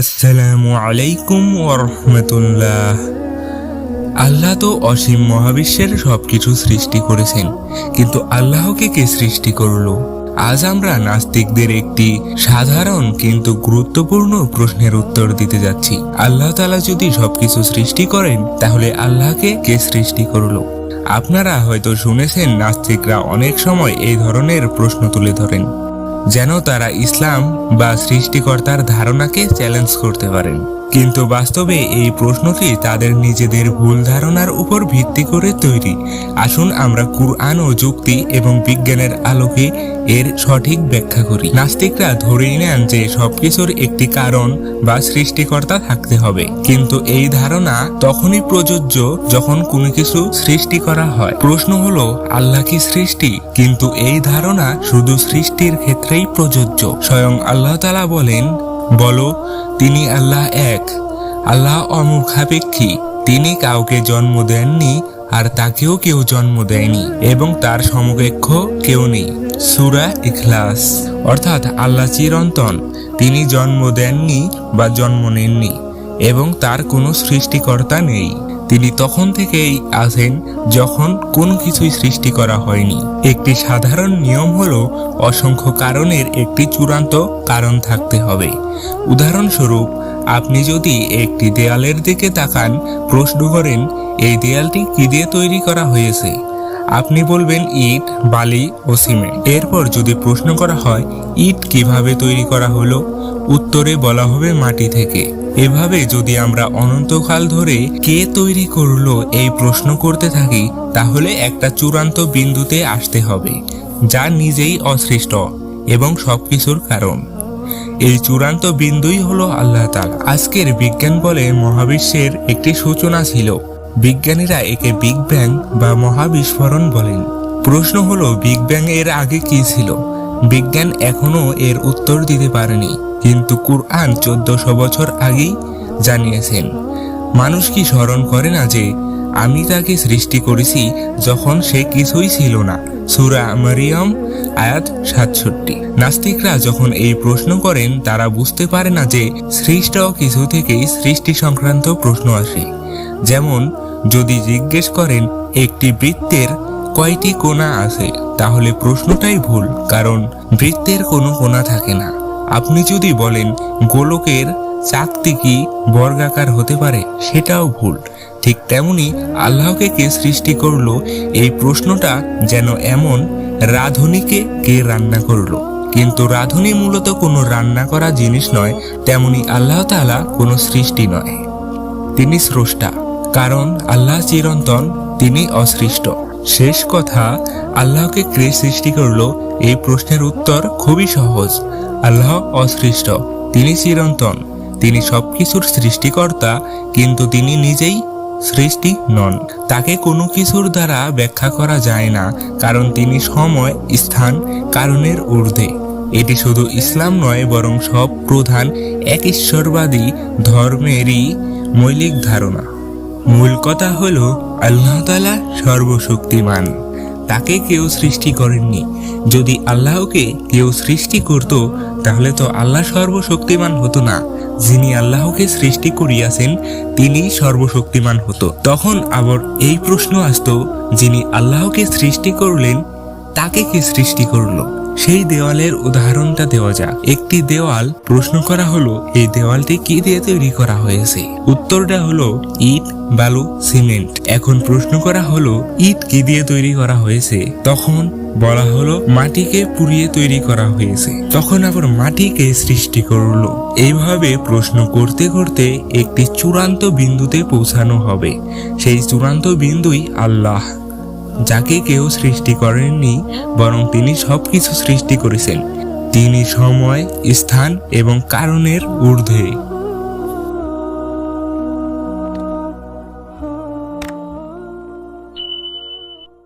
আসসালামু আলাইকুম ওরহমতুল্লাহ আল্লাহ তো অসীম মহাবিশ্বের সবকিছু সৃষ্টি করেছেন, কিন্তু আল্লাহকে কে সৃষ্টি করল? আজ আমরা নাস্তিকদের একটি সাধারণ কিন্তু গুরুত্বপূর্ণ প্রশ্নের উত্তর দিতে যাচ্ছি। আল্লাহ তালা যদি সবকিছু সৃষ্টি করেন, তাহলে আল্লাহকে কে সৃষ্টি করল? আপনারা হয়তো শুনেছেন নাস্তিকরা অনেক সময় এই ধরনের প্রশ্ন তুলে ধরেন। যেন তারা ইসলাম বা সৃষ্টিকর্তার ধারণাকে চ্যালেঞ্জ করতে পারেন। কিন্তু বাস্তবে এই প্রশ্নটি তাদের নিজেদের ভুল ধারণার উপর ভিত্তি করে তৈরি। আসুন আমরা কুরআন ও যুক্তি এবং বিজ্ঞানের আলোকে এর সঠিক ব্যাখ্যা করি। নাস্তিকরা ধরেই নেন যে সবকিছুর একটি কারণ বা সৃষ্টিকর্তা থাকতে হবে। কিন্তু এই ধারণা তখনই প্রযোজ্য যখন কোনো কিছু সৃষ্টি করা হয়। প্রশ্ন হলো, আল্লাহ কি সৃষ্টি? কিন্তু এই ধারণা শুধু সৃষ্টির ক্ষেত্রেই প্রযোজ্য। স্বয়ং আল্লাহ তালা বলেন বলো, তিনি আল্লাহ এক। আল্লাহ অমুখাপেক্ষী। তিনি কাউকে জন্ম দেননি আর তাকেও কেউ জন্ম দেয়নি এবং তার সমকক্ষ কেউ নেই। সুরা ইখলাস। অর্থাৎ আল্লাহ চিরন্তন। তিনি জন্ম দেননি বা জন্ম নেননি এবং তার কোনো সৃষ্টিকর্তা নেই। তিনি তখন থেকেই আছেন যখন কোনো কিছুই সৃষ্টি করা হয়নি। একটি সাধারণ নিয়ম হল, অসংখ্য কারণের একটি চূড়ান্ত কারণ থাকতে হবে। উদাহরণস্বরূপ, আপনি যদি একটি দেয়ালের দিকে তাকান, প্রশ্ন করেন, এই দেয়ালটি কি দিয়ে তৈরি করা হয়েছে? আপনি বলবেন, ইট, বালি ও সিমেন্ট। এরপর যদি প্রশ্ন করা হয়, ইট কীভাবে তৈরি করা হলো? উত্তরে বলা হবে মাটি থেকে। এভাবে যদি আমরা অনন্তকাল ধরে কে তৈরি করল এই প্রশ্ন করতে থাকি, তাহলে একটা চূড়ান্ত বিন্দুতে আসতে হবে, যা নিজেই অসৃষ্ট এবং সবকিছুর কারণ। এই চূড়ান্ত বিন্দুই হলো আল্লাহ তালা আজকের বিজ্ঞান বলে মহাবিশ্বের একটি সূচনা ছিল। বিজ্ঞানীরা একে বিগ ব্যাং বা মহাবিস্ফোরণ বলেন। প্রশ্ন হলো, বিগ ব্যাং এর আগে কি ছিল? বিজ্ঞান এখনও এর উত্তর দিতে পারেনি, কিন্তু কুরআন চোদ্দশো বছর আগেই জানিয়েছেন। মানুষ কি স্মরণ করে না যে, আমি তাকে সৃষ্টি করেছি যখন সে কিছুই ছিল না? সুরা মারিয়ম, আয়াত সাতষট্টি। নাস্তিকরা যখন এই প্রশ্ন করেন, তারা বুঝতে পারে না যে, সৃষ্ট কিছু থেকেই সৃষ্টি সংক্রান্ত প্রশ্ন আসে। যেমন, যদি জিজ্ঞেস করেন, একটি বৃত্তের কয়টি কোণা আছে? তাহলে প্রশ্নটাই ভুল, কারণ বৃত্তের কোনো কোণা থাকে না। আপনি যদি বলেন, গোলকের চাকতি কি বর্গাকার হতে পারে, সেটাও ভুল। ঠিক তেমনি আল্লাহকে কে সৃষ্টি করল, এই প্রশ্নটা যেন এমন রাধুনিকে কে রান্না করল। কিন্তু রাধুনি মূলত কোনো রান্না করা জিনিস নয়, তেমনি আল্লাহ তাআলা কোনো সৃষ্টি নয়। তিনি স্রষ্টা, কারণ আল্লাহ চিরন্তন, তিনি অসৃষ্ট। শেষ কথা আল্লাহকে কে সৃষ্টি করল এই প্রশ্নের উত্তর খুবই সহজ। আল্লাহ অসৃষ্ট, তিনি চিরন্তন, তিনি সবকিছুর সৃষ্টিকর্তা, কিন্তু তিনি নিজেই সৃষ্টি নন। তাকে কোনো কিছুর দ্বারা ব্যাখ্যা করা যায় না, কারণ তিনি সময়, স্থান, কারণের ঊর্ধ্বে। এটি শুধু ইসলাম নয়, বরং সব প্রধান এক ঈশ্বরবাদী ধর্মেরই মৌলিক ধারণা। মূল কথা হলো, আল্লাহ তালা সর্বশক্তিমান। তাকে কেউ সৃষ্টি করেননি। যদি আল্লাহকে কেউ সৃষ্টি করত, তাহলে তো আল্লাহ সর্বশক্তিমান হতো না। যিনি আল্লাহকে সৃষ্টি করিয়াছেন, তিনি সর্বশক্তিমান হতো। তখন আবার এই প্রশ্ন আসতো, যিনি আল্লাহকে সৃষ্টি করলেন, তাকে কে সৃষ্টি করল? সেই দেওয়ালের উদাহরণটা দেওয়া যাক। একটি দেওয়াল প্রশ্ন করা হলো, এই দেওয়ালটি কি দিয়ে তৈরি করা হয়েছে? উত্তরটা হলো, ইট, বালু, সিমেন্ট। এখন প্রশ্ন করা হলো, ইট কি দিয়ে তৈরি করা হয়েছে? তখন বলা হলো, মাটিকে পুড়িয়ে তৈরি করা হয়েছে। তখন আবার মাটিকে সৃষ্টি করল। এইভাবে প্রশ্ন করতে করতে একটি চূড়ান্ত বিন্দুতে পৌঁছানো হবে। সেই চূড়ান্ত বিন্দুই আল্লাহ। যাকে কেউ সৃষ্টি করেননি, বরং তিনি সব কিছু সৃষ্টি করেছেন। তিনি সময়, স্থান এবং কারণের ঊর্ধ্বে।